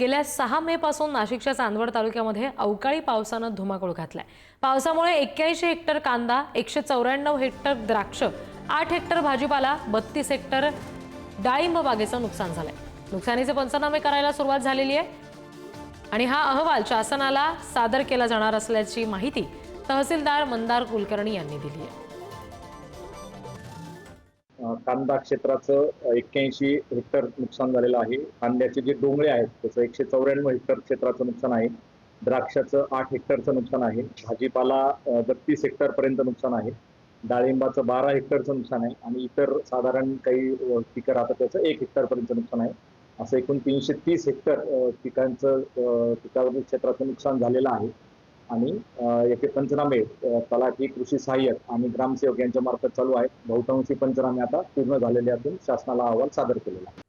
गेल्या सहा मे पासून नाशिकच्या चांदवड तालुक्यामध्ये अवकाळी पावसानं धुमाकूळ घातलाय. पावसामुळे एक्क्याऐंशी हेक्टर कांदा एकशे चौऱ्याण्णव हेक्टर द्राक्ष आठ हेक्टर भाजीपाला बत्तीस हेक्टर डाळिंब बागेचं नुकसान झालंय. नुकसानीचे पंचनामे करायला सुरुवात झालेली आहे. आणि हा अहवाल शासनाला सादर केला जाणार असल्याची माहिती तहसीलदार मंदार कुलकर्णी यांनी दिली आहे. कांदा क्षेत्राचं एक्क्याऐंशी हेक्टर नुकसान झालेलं आहे. कांद्याचे जे डोंगळे आहेत त्याचं एकशे चौऱ्याण्णव हेक्टर क्षेत्राचं नुकसान आहे. द्राक्षाचं आठ हेक्टरचं नुकसान आहे. भाजीपाला बत्तीस हेक्टरपर्यंत नुकसान आहे. डाळिंबाचं बारा हेक्टरचं नुकसान आहे. आणि इतर साधारण काही पिकं राहतात त्याचं एक हेक्टरपर्यंत नुकसान आहे. असं एकूण तीनशे तीस हेक्टर पिकांचं पिकावरील क्षेत्राचं नुकसान झालेलं आहे. आणि अ, याचे पंचनामे तलाठी कृषी सहाय्यक आणि ग्रामसेवक यांच्या मार्फत चालू आहेत बहुतांशी पंचनामे आता पूर्ण झालेले असून शासनाला अहवाल सादर केलेला आहे.